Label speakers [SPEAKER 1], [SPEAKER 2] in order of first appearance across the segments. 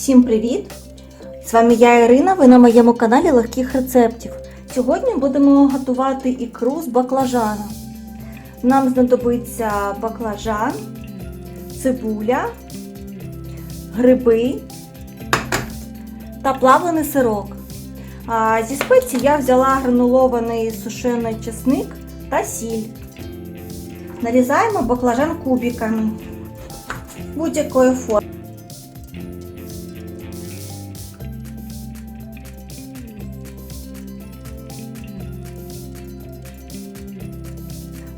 [SPEAKER 1] Всім привіт! З вами я Ірина, ви на моєму каналі легких рецептів. Сьогодні будемо готувати ікру з баклажана. Нам знадобиться баклажан, цибуля, гриби та плавлений сирок. А зі спецій я взяла гранулований сушений чесник та сіль. Нарізаємо баклажан кубиками будь-якої форми.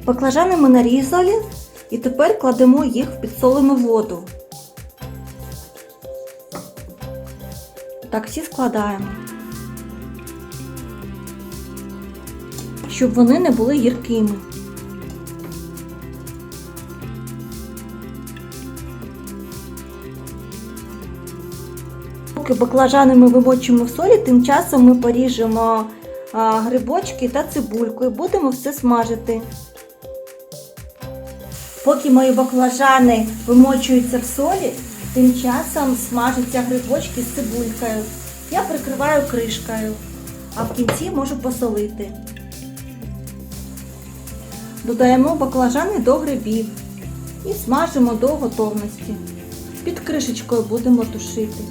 [SPEAKER 1] Баклажани ми нарізали і тепер кладемо їх в підсолену воду. Так, всі складаємо. Щоб вони не були гіркими. Поки баклажани ми вимочимо в солі, тим часом ми поріжемо грибочки та цибульку і будемо все смажити. Поки мої баклажани вимочуються в солі, тим часом смажаться грибочки з цибулькою. Я прикриваю кришкою, а в кінці можу посолити. Додаємо баклажани до грибів і смажимо до готовності. Під кришечкою будемо тушити.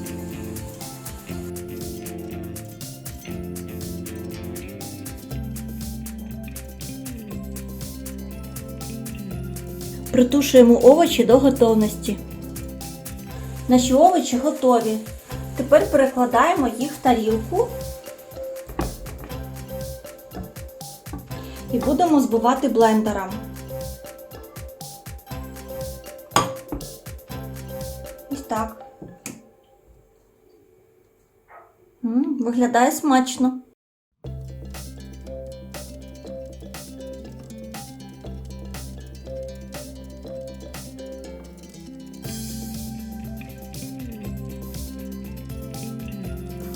[SPEAKER 1] Притушуємо овочі до готовності. Наші овочі готові. Тепер перекладаємо їх в тарілку і будемо збивати блендером. Ось так. Виглядає смачно.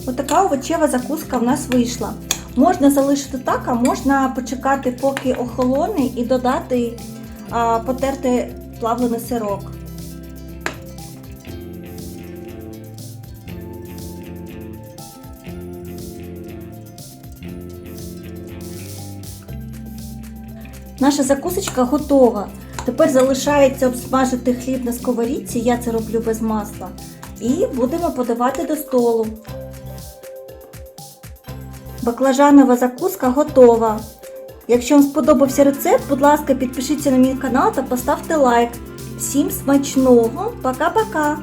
[SPEAKER 1] Отака овочева закуска в нас вийшла. Можна залишити так, а можна почекати, поки охолоне, і додати а, потерти плавлений сирок. Наша закусочка готова. Тепер залишається обсмажити хліб на сковорідці, я це роблю без масла. І будемо подавати до столу. Баклажанова закуска готова. Якщо вам сподобався рецепт, будь ласка, підпишіться на мій канал та поставте лайк. Всім смачного! Пока-пока!